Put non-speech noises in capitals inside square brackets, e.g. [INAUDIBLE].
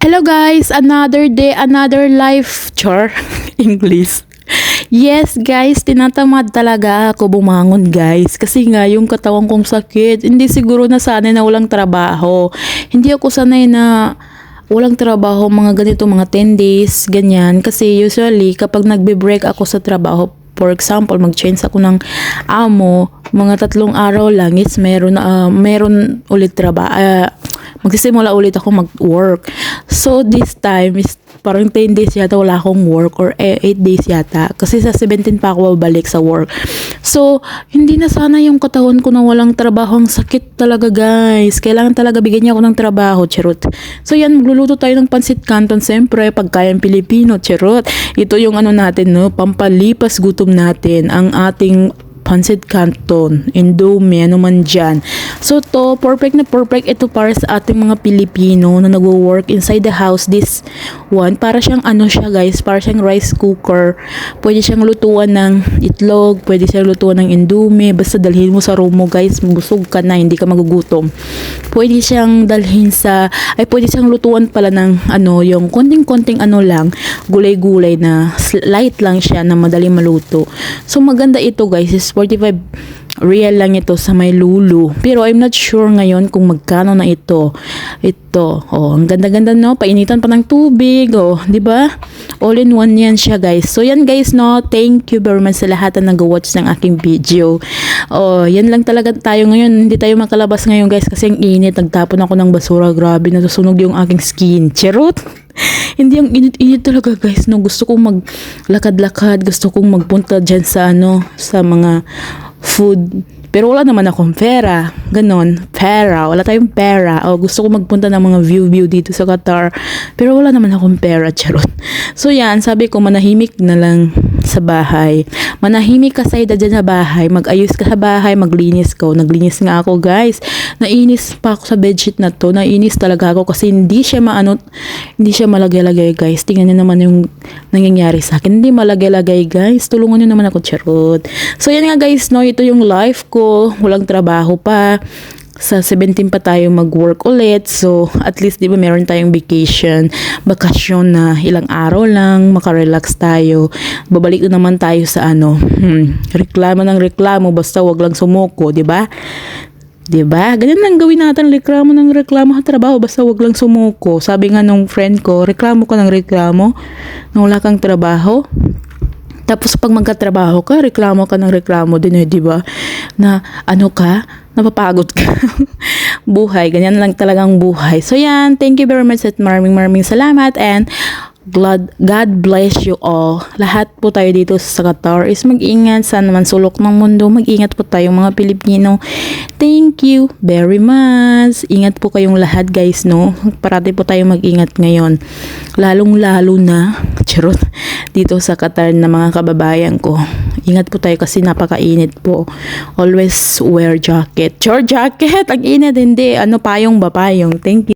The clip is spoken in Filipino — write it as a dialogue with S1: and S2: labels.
S1: Hello guys, another day, another life. Char, [LAUGHS] English. Yes guys, tinatamad talaga ako bumangon guys. Kasi nga yung katawan kong sakit, hindi siguro na sanay na walang trabaho. Hindi ako sanay na walang trabaho mga ganito, mga 10 days, ganyan. Kasi usually kapag nagbe-break ako sa trabaho, for example, mag-change ako ng amo, mga tatlong araw lang is meron, ah, meron ulit trabaho. ah, magsisimula ulit ako mag-work. So, this time is parang 10 days yata wala akong work or 8 days yata. Kasi sa 17 pa ako babalik sa work. So, hindi na sana yung katawan ko na walang trabaho. Ang sakit talaga guys. Kailangan talaga bigyan niya ako ng trabaho. Charot. So, yan. Magluluto tayo ng pansit canton. Siyempre, pagkayang Pilipino. Charot. Ito yung ano natin, no? Pampalipas gutom natin. Ang ating pancit canton, indomie, ano man dyan. So to, perfect na perfect ito para sa ating mga Pilipino na nagwo-work inside the house. This one, para siyang ano siya guys, para siyang rice cooker. Pwede siyang lutuan ng itlog, pwede siyang lutuan ng indomie. Basta dalhin mo sa room mo guys, busog ka na, hindi ka magugutom. Pwede siyang dalhin sa, ay pwede siyang lutuan pala ng ano, yung konting-konting ano lang, gulay-gulay na light lang siya na madali maluto. So maganda ito guys, is 45 real lang ito sa may lulu. Pero I'm not sure ngayon kung magkano na ito. Ito, oh, ang ganda-ganda no, painitan pa ng tubig, oh, 'di ba? All in one 'yan siya, guys. So yan guys, no, thank you very much sa lahat na nag-watch ng aking video. Oh, yan lang talaga tayo ngayon. Hindi tayo makalabas ngayon, guys, kasi ang init. Nagtapon ako ng basura, grabe, natusunog yung aking skin. Charot! [LAUGHS] Hindi ang init-init talaga guys no? Gusto kong maglakad-lakad. Gusto kong magpunta dyan sa ano sa mga food. Pero wala naman akong pera. Ganon. Pera. Wala tayong pera. O gusto ko magpunta ng mga view-view dito sa Qatar. Pero wala naman akong pera charot. [LAUGHS] So yan. Sabi ko manahimik na lang sa bahay. Manahimik ka sa dyan sa bahay. Mag-ayos ka sa bahay. Maglinis ko. Naglinis nga ako guys. Nainis pa ako sa bedsheet na to. Nainis talaga ako kasi hindi siya maano, hindi siya malagay-lagay guys. Tingnan niyo naman yung nangyayari sa akin. Hindi malagay-lagay guys. Tulungan niyo naman ako charot. So yan nga guys no. Ito yung life ko. Walang trabaho pa sa 17 pa tayo mag-work ulit. So, at least, di ba, meron tayong vacation, bakasyon na ilang araw lang, makarelax tayo. Babalik na naman tayo sa ano, hmm, reklamo ng reklamo, basta wag lang sumuko, di ba? Di ba? Ganyan lang gawin natin, reklamo ng reklamo sa trabaho, basta wag lang sumuko. Sabi nga nung friend ko, reklamo ka ng reklamo, na wala kang trabaho, tapos pag magkatrabaho ka, reklamo ka ng reklamo din eh, di ba? Na ano ka, napapagod ka. [LAUGHS] buhay, ganyan lang talagang buhay. So yan, thank you very much at maraming maraming salamat and God, God bless you all. Lahat po tayo dito sa Qatar is mag-ingat sa naman sulok ng mundo. Mag-ingat po tayo mga Pilipino. Thank you very much. Ingat po kayong lahat guys, no? Parati po tayo mag-ingat ngayon. Lalong-lalo na, charot, dito sa Qatar na mga kababayan ko. Ingat po tayo kasi napakainit po. Always wear jacket. Chor jacket! Ang init, hindi. Ano, payong ba payong? Thank you.